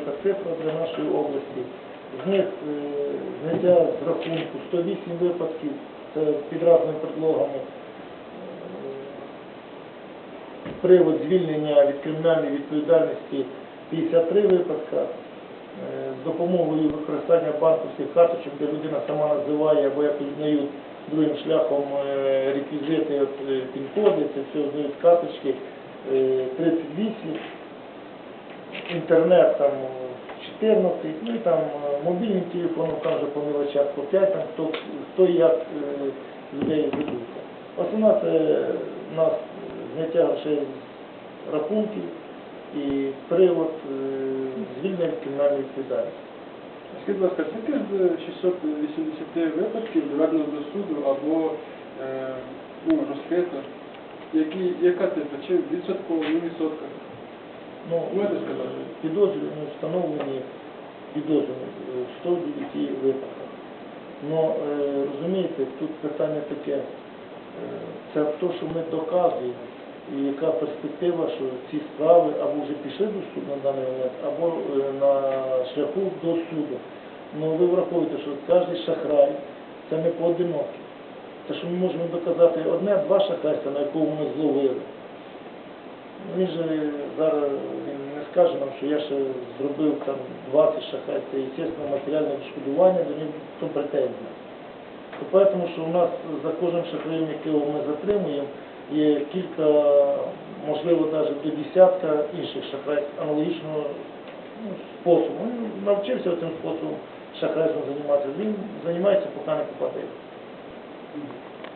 велика цифра для нашої області. З них е, зняття з рахунку 108 випадків, це під разними предлогами. Е, Привод звільнення від кримінальної відповідальності 53 випадка. Е, З допомогою використання банківських карточок, де людина сама називає або якось знають другим шляхом реквізити, пін-коди, це все знають карточки, е, 38 інтернет там 14, ну і там е, мобільним телефоном там вже по мелочах по 5, там хто, хто як е, людей ведуться. Основна це нас зняття грошей з рахунків і привод е, звільнення від кримінальної відповідальності. Скажіть, будь ласка, скільки з 680 випадків доведено до суду або е, ну, розкрито? Які, яка цифра? Чи відсотково, не відсотка? Ну, Можете сказати? підозрювані встановлені підозрювані е, в 109 випадках. Ну, е, розумієте, тут питання таке, е, це те, що ми доказуємо, і яка перспектива, що ці справи або вже пішли до суду на даний момент, або е, на шляху до суду. Ну ви враховуєте, що кожен шахрай це не поодинокий. Те, що ми можемо доказати одне-два шахрайства, на якому ми зловили. Він же зараз скаже нам, що я ще зробив там 20 шахрай, це естественно матеріальне відшкодування, до нього претензії. То тому, що у нас за кожним шахраєм, якого ми затримуємо, є кілька, можливо, навіть до десятка інших шахрайств аналогічного ну, способу. Він навчився цим способом шахрайством займатися. Він займається, поки не попадає.